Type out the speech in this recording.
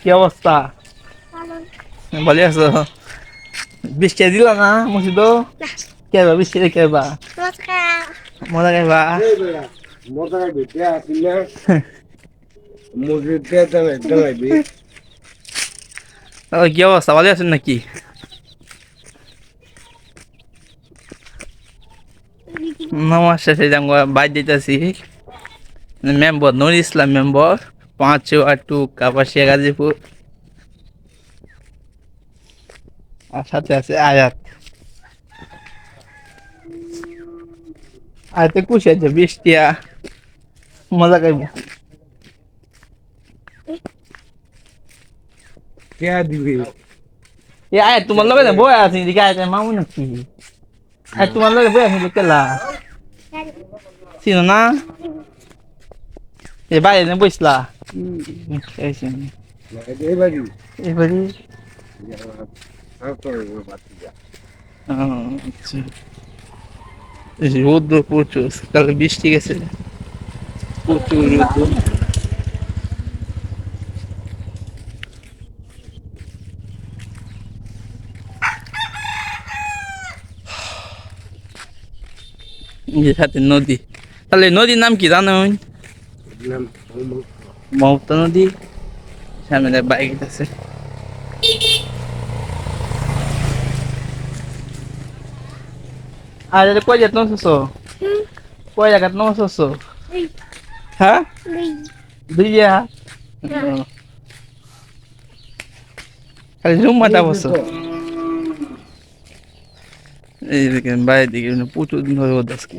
কি অবস্থা? ভালো আছো? বৃষ্টি দিল না মুসিদ কেবা বৃষ্টি কেবা মজা কেবা তাহলে কি অবস্থা? ভালো আছেন নাকি? নামাজ শেষে যাম বাইর দিতেছি। Member Nur Islam member. পাঁচ আর টু কাপাসিয়া গাজীপুর। আর সাথে আছে আয়াত। আয়াতে খুশি আছে বৃষ্টিয়া মজা খাইব কে দিবি? এ আয়াত তোমার লগে না বই আছে এদিকে? আয়াত মামু নাকি? আয়াত তোমার লগে আছে কেলা চিনো না? এ বাইরে না বইসলা এইছে এবারে রোদ্র প্রচুর কালকে বৃষ্টি গেছে প্রচুর রোদ্র নদী। তাহলে নদীর নাম কি জানো? নাম মমতা নদী সামনে বাইক আছে। আর এটা কয় জায়গা নসছো? কয় জায়গা নসছো? হ্যাঁ? দুই জায়গা খালি রুম মাটা বসো। এই দেখেন বাইরের দিকে প্রচুর দিন ধরে আজকে।